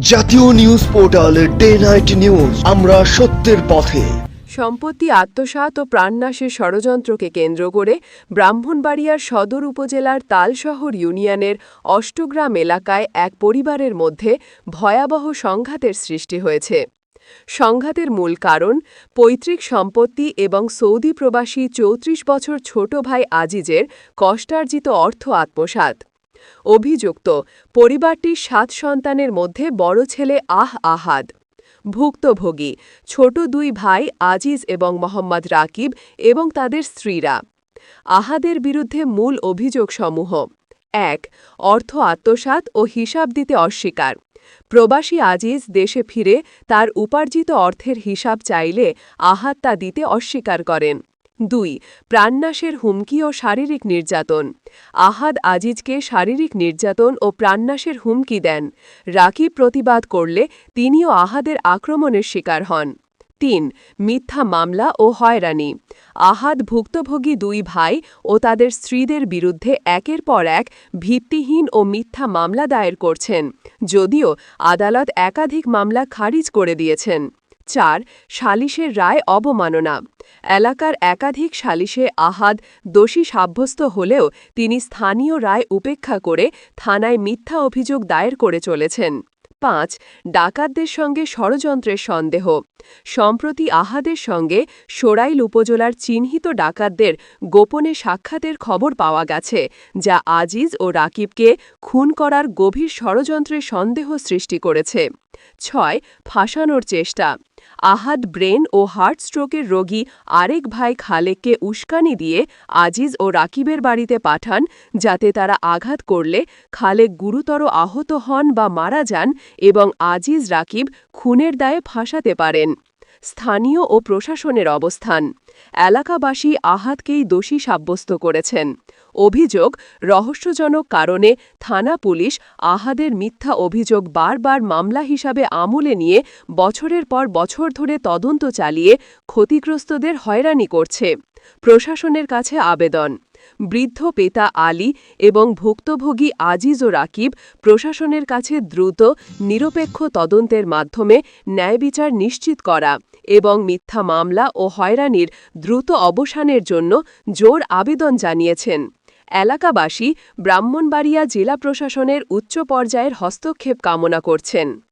জাতীয় news portal day night news, আমরা সত্যের পথে। সম্পত্তি, আত্মসাৎ ও প্রাণনাশের ষড়যন্ত্রকে কেন্দ্র করে ব্রাহ্মণবাড়িয়ার সদর উপজেলার তালশহর ইউনিয়নের অষ্টগ্রাম এলাকায় এক পরিবারের মধ্যে ভয়াবহ সংঘাতের সৃষ্টি হয়েছে। সংঘাতের মূল কারণ, পৈতৃক সম্পত্তি এবং সৌদি প্রবাসী চৌত্রিশ বছর ছোট ভাই আজিজের কষ্টার্জিত অর্থ আত্মসাৎ। অভিযুক্ত পরিবারটির সাত সন্তানের মধ্যে বড় ছেলে আহ আহাদ। ভুক্তভোগী, ছোট দুই ভাই আজিজ এবং মোহাম্মদ রাকিব এবং তাদের স্ত্রীরা। আহাদের বিরুদ্ধে মূল অভিযোগসমূহ এক, অর্থ আত্মসাৎ ও হিসাব দিতে অস্বীকার। প্রবাসী আজিজ দেশে ফিরে তার উপার্জিত অর্থের হিসাব চাইলে আহাত তা দিতে অস্বীকার করেন। দুই, প্রাণনাশের হুমকি ও শারীরিক নির্যাতন। আহাদ আজিজকে শারীরিক নির্যাতন ও প্রাণনাশের হুমকি দেন। রাকিব প্রতিবাদ করলে তিনিও আহাদের আক্রমণের শিকার হন। তিন, মিথ্যা মামলা ও হয়রানি। আহাদ ভুক্তভোগী দুই ভাই ও তাদের স্ত্রীদের বিরুদ্ধে একের পর এক ভিত্তিহীন ও মিথ্যা মামলা দায়ের করছেন, যদিও আদালত একাধিক মামলা খারিজ করে দিয়েছেন। চার সালিশের রায় অবমাননা। এলাকার একাধিক সালিশে আহাদ, দোষী সাব্যস্ত হলেও তিনি স্থানীয় রায় উপেক্ষা করে থানায় মিথ্যা অভিযোগ দায়ের করে চলেছেন। পাঁচ, ডাকাতদের সঙ্গে ষড়যন্ত্রের সন্দেহ। সম্প্রতি আহাদের সঙ্গে সোরাইল উপজেলার চিহ্নিত ডাকাতদের গোপনে সাক্ষাতের খবর পাওয়া গেছে, যা আজিজ ও রাকিবকে খুন করার গভীর ষড়যন্ত্রের সন্দেহ সৃষ্টি করেছে। ছয়, ফাঁসানোর চেষ্টা। আহাদ ব্রেন ও হার্ট স্ট্রোকের রোগী আরেক ভাই খালেককে উস্কানি দিয়ে আজিজ ও রাকিবের বাড়িতে পাঠান, যাতে তারা আঘাত করলে খালেক গুরুতর আহত হন বা মারা যান এবং আজিজ, রাকিব খুনের দায়ে ফাঁসাতে পারেন। স্থানীয় ও প্রশাসনের অবস্থান। এলাকাবাসী আহাতকেই দোষী সাব্যস্ত করেছেন। অভিযোগ রহস্যজনক কারণে থানা পুলিশ আহাদের মিথ্যা অভিযোগ বারবার মামলা হিসাবে আমলে নিয়ে বছরের পর বছর ধরে তদন্ত চালিয়ে ক্ষতিগ্রস্তদের হয়রানি করছে। প্রশাসনের কাছে আবেদন। বৃদ্ধ পেতা আলী এবং ভুক্তভোগী আজিজ ও রাকিব প্রশাসনের কাছে দ্রুত, নিরপেক্ষ তদন্তের মাধ্যমে ন্যায়বিচার নিশ্চিত করা এবং মিথ্যা মামলা ও হয়রানির দ্রুত অবসানের জন্য জোর আবেদন জানিয়েছেন। এলাকাবাসী ব্রাহ্মণবাড়িয়া জেলা প্রশাসনের উচ্চ পর্যায়ের হস্তক্ষেপ কামনা করছেন।